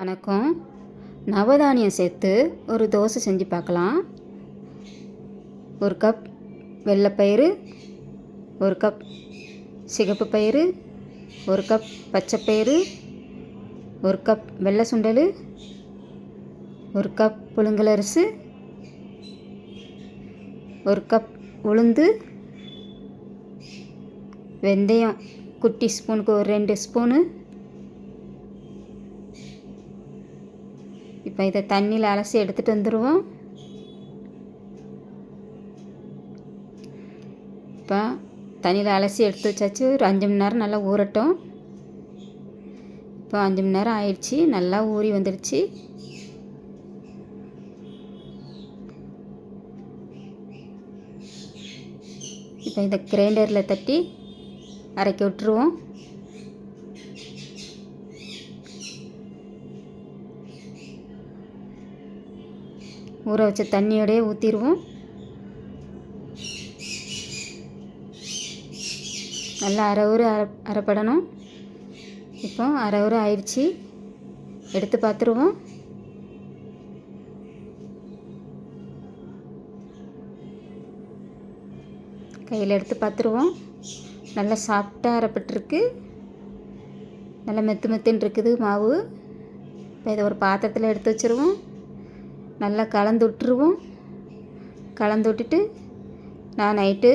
வணக்கம். நவதானியம் சேர்த்து ஒரு தோசை செஞ்சு பார்க்கலாம். ஒரு கப் வெள்ளைப்பயிறு ஒரு கப் சிகப்பு பயிறு ஒரு கப் பச்சைப்பயிறு ஒரு கப் வெள்ளை சுண்டல் ஒரு கப் புழுங்கலரிசி ஒரு கப் உளுந்து வெந்தயம் குட்டி ஸ்பூனுக்கு ஒரு ரெண்டு ஸ்பூனு இப்போ இதை தண்ணியில் அலசி எடுத்துகிட்டு வந்துடுவோம் இப்போ தண்ணியில் அலசி எடுத்து வச்சாச்சு. ஒரு அஞ்சு மணி நேரம் நல்லா ஊறட்டும். இப்போ அஞ்சு மணி நேரம் ஆயிடுச்சு. நல்லா ஊறி வந்துடுச்சு இப்போ இதை கிரைண்டரில் தட்டி அரைக்க விட்டுருவோம். ஊற வச்ச தண்ணியோடயே ஊற்றிடுவோம் நல்லா அரை ஊர் அரை அரைப்படணும். இப்போ அரை ஊர் ஆயிடுச்சு. எடுத்து பார்த்துருவோம் கையில் எடுத்து பார்த்துருவோம் நல்லா சாஃப்டாக அரைப்பட்டிருக்கு. நல்லா மெத்து மெத்துன்னு இருக்குது மாவு. இப்போ இதை ஒரு பாத்திரத்தில் எடுத்து வச்சுருவோம். நல்லா கலந்து விட்டுருவோம் கலந்து விட்டுட்டு நான் நைட்டு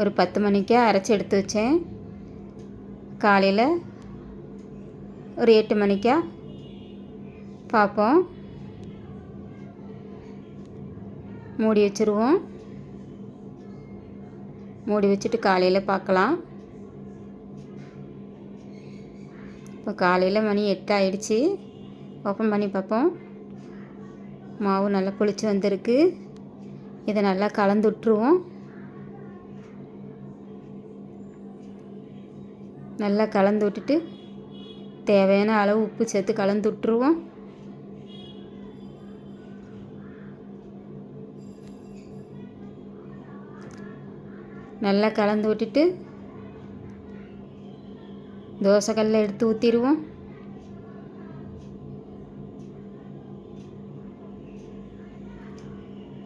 ஒரு பத்து மணிக்கே அரைச்சி எடுத்து வச்சேன். காலையில் ஒரு எட்டு மணிக்கா பார்ப்போம். மூடி வச்சுருவோம். மூடி வச்சுட்டு காலையில் பார்க்கலாம். இப்போ காலையில் மணி எட்டு ஆயிடுச்சு. ஓப்பன் பண்ணி பார்ப்போம். மாவு நல்லா புளிச்சு வந்திருக்கு. இதை நல்லா கலந்து விட்ருவோம் நல்லா கலந்து விட்டுட்டு தேவையான அளவு உப்பு சேர்த்து கலந்து விட்ருவோம் நல்லா கலந்து விட்டுட்டு தோசைக்கல்ல எடுத்து ஊற்றிடுவோம்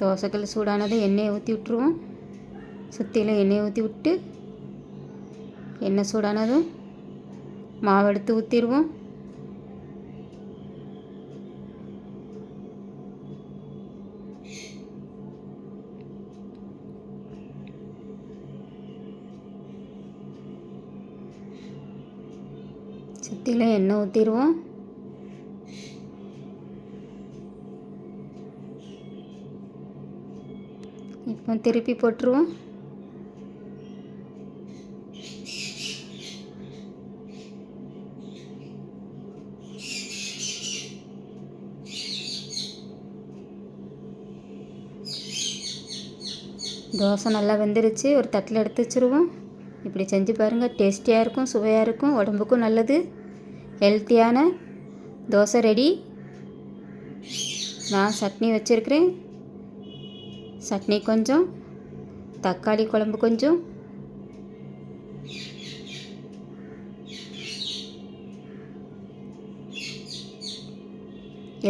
தோசைக்கல் சூடானது எண்ணெயை ஊற்றி விட்ருவோம் சுற்றிலும் எண்ணெயை ஊற்றி விட்டு எண்ணெய் சூடானதும் மாவு எடுத்து ஊற்றிடுவோம் சுற்றிலும் எண்ணெய் ஊற்றிடுவோம் இப்போ திருப்பி போட்டுருவோம். தோசை நல்லா வெந்துருச்சு. ஒரு தட்டில் எடுத்து வச்சுருவோம். இப்படி செஞ்சு பாருங்கள் டேஸ்டியாக இருக்கும் சுவையாக இருக்கும் உடம்புக்கும் நல்லது. ஹெல்த்தியான தோசை ரெடி. நான் சட்னி வச்சுருக்கிறேன். சட்னி கொஞ்சம் தக்காளி குழம்பு கொஞ்சம்.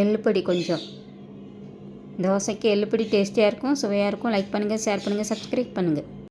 எள்ளுப்பொடி கொஞ்சம். தோசைக்கு எள்ளுப்பொடி டேஸ்டியாக இருக்கும் சுவையாக இருக்கும். லைக் பண்ணுங்கள் ஷேர் பண்ணுங்கள் சப்ஸ்கிரைப் பண்ணுங்கள்